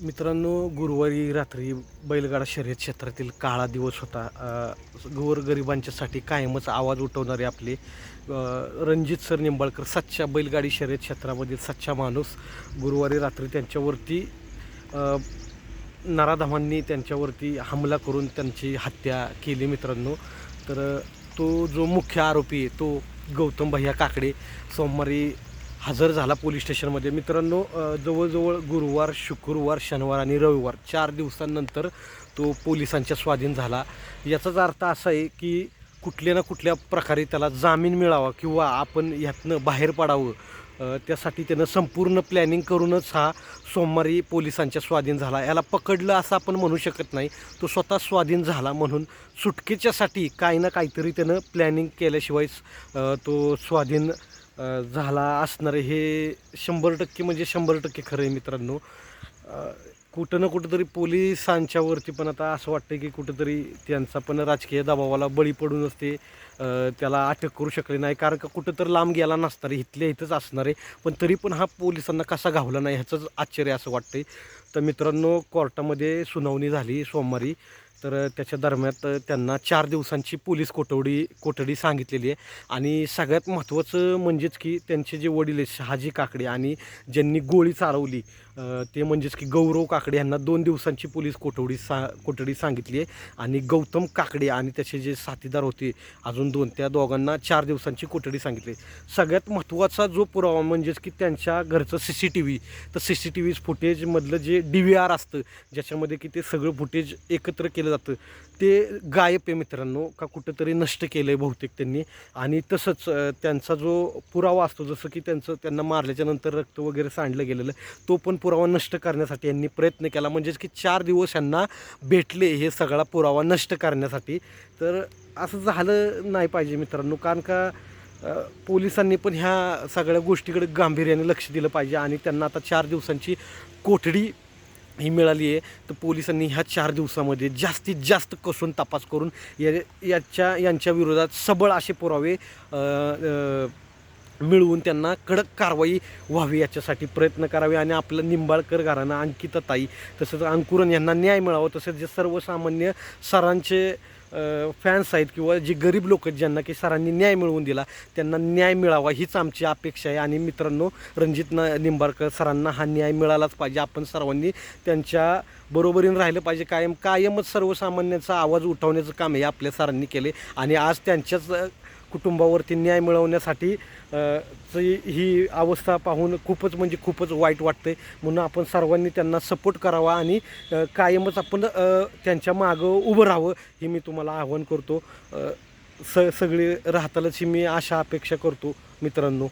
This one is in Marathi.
मित्रांनो गुरुवारी रात्री बैलगाडा शर्यत क्षेत्रातील काळा दिवस होता. अ, गोरगरिबांच्यासाठी कायमच आवाज उठवणारे आपले रणजित सर निंबाळकर सच्चा बैलगाडी शर्यत क्षेत्रामधील सच्चा माणूस गुरुवारी रात्री त्यांच्यावरती नराधमांनी त्यांच्यावरती हमला करून त्यांची हत्या केली मित्रांनो. तर तो जो मुख्य आरोपी आहे तो गौतम भैया काकडे सोमवारी हजर झाला पोलीस स्टेशनमध्ये. मित्रांनो जवळजवळ गुरुवार शुक्रवार शनिवार आणि रविवार चार दिवसांनंतर तो पोलिसांच्या स्वाधीन झाला. याचाच अर्थ असा आहे की कुठल्या ना कुठल्या प्रकारे त्याला जामीन मिळावा किंवा आपण ह्यातनं बाहेर पडावं त्यासाठी त्यानं संपूर्ण प्लॅनिंग करूनच हा सोमवारी पोलिसांच्या स्वाधीन झाला. याला पकडलं असं आपण म्हणू शकत नाही. तो स्वतः स्वाधीन झाला म्हणून सुटकेच्यासाठी काही ना काहीतरी त्यानं प्लॅनिंग केल्याशिवाय तो स्वाधीन झाला असणार आहे. हे शंभर टक्के म्हणजे शंभर टक्के खरं आहे मित्रांनो. कुठं ना कुठंतरी पोलिसांच्यावरती पण आता असं वाटतं की कुठंतरी त्यांचा पण राजकीय दबावाला बळी पडूनच ते त्याला अटक करू शकले नाही. कारण का कुठं तर लांब गेला नसणार इथल्या इथंच असणार आहे. पण तरी पण हा पोलिसांना कसा घावला नाही ह्याचंच आश्चर्य असं वाटतंय. तर मित्रांनो कोर्टामध्ये सुनावणी झाली सोमवारी. तर त्याच्या दरम्यान त्यांना चार दिवसांची पोलीस कोठवडी कोठडी सांगितलेली आहे. आणि सगळ्यात महत्त्वाचं म्हणजेच की त्यांचे जे वडील आहेत शहाजी काकडे आणि ज्यांनी गोळी चालवली ते म्हणजेच की गौरव काकडे यांना दोन दिवसांची पोलीस कोठवडी सा कोठडी सांगितली आहे. आणि गौतम काकडे आणि त्याचे जे साथीदार होते अजून दोन त्या दोघांना चार दिवसांची कोठडी सांगितली सगळ्यात महत्त्वाचा जो पुरावा म्हणजेच की त्यांच्या घरचं सी सी टी व्ही तर सी सी टी व्ही फुटेजमधलं जे डी व्ही आर असतं ज्याच्यामध्ये की ते सगळं फुटेज एकत्र केलं जातं. ते गायब आहे मित्रांनो का कुठंतरी नष्ट केलं आहे बहुतेक त्यांनी. आणि तसंच त्यांचा जो पुरावा असतो जसं की त्यांचं त्यांना मारल्याच्यानंतर रक्त वगैरे सांडलं गेलेलं तो पण पुरावा नष्ट करण्यासाठी यांनी प्रयत्न केला. म्हणजेच की चार दिवस यांना भेटले हे सगळा पुरावा नष्ट करण्यासाठी. तर असं झालं नाही पाहिजे मित्रांनो कारण का पोलिसांनी पण ह्या सगळ्या गोष्टीकडे गांभीर्याने लक्ष दिलं पाहिजे. आणि त्यांना आता चार दिवसांची कोठडी ही मिळाली आहे. तर पोलिसांनी ह्या चार दिवसामध्ये जास्तीत जास्त कसून तपास करून या याच्या यांच्या विरोधात सबळ असे पुरावे मिळवून त्यांना कडक कारवाई व्हावी याच्यासाठी प्रयत्न करावे आणि आपलं निंबाळकर घराणं अंकिता ताई तसंच अंकुरन यांना न्याय मिळावा तसेच जे सर्वसामान्य सरांचे फॅन्स आहेत किंवा जे गरीब लोक आहेत ज्यांना की सरांनी न्याय मिळवून दिला त्यांना न्याय मिळावा हीच आमची अपेक्षा आहे. आणि मित्रांनो रणजित न निंबाळकर सरांना हा न्याय मिळालाच पाहिजे. आपण सर्वांनी त्यांच्या बरोबरीनं राहिलं पाहिजे. कायम कायमच सर्वसामान्यांचा आवाज उठवण्याचं काम हे आपल्या सरांनी केले. आणि आज त्यांच्याच कुटुंबावरती न्याय मिळवण्यासाठी ही अवस्था पाहून खूपच म्हणजे खूपच वाईट वाटते म्हणून आपण सर्वांनी त्यांना सपोर्ट करावा आणि कायमच आपण त्यांच्या मागं उभं राहावं हे मी तुम्हाला आवाहन करतो. स सगळी राहतालच ही मी आशा अपेक्षा करतो मित्रांनो.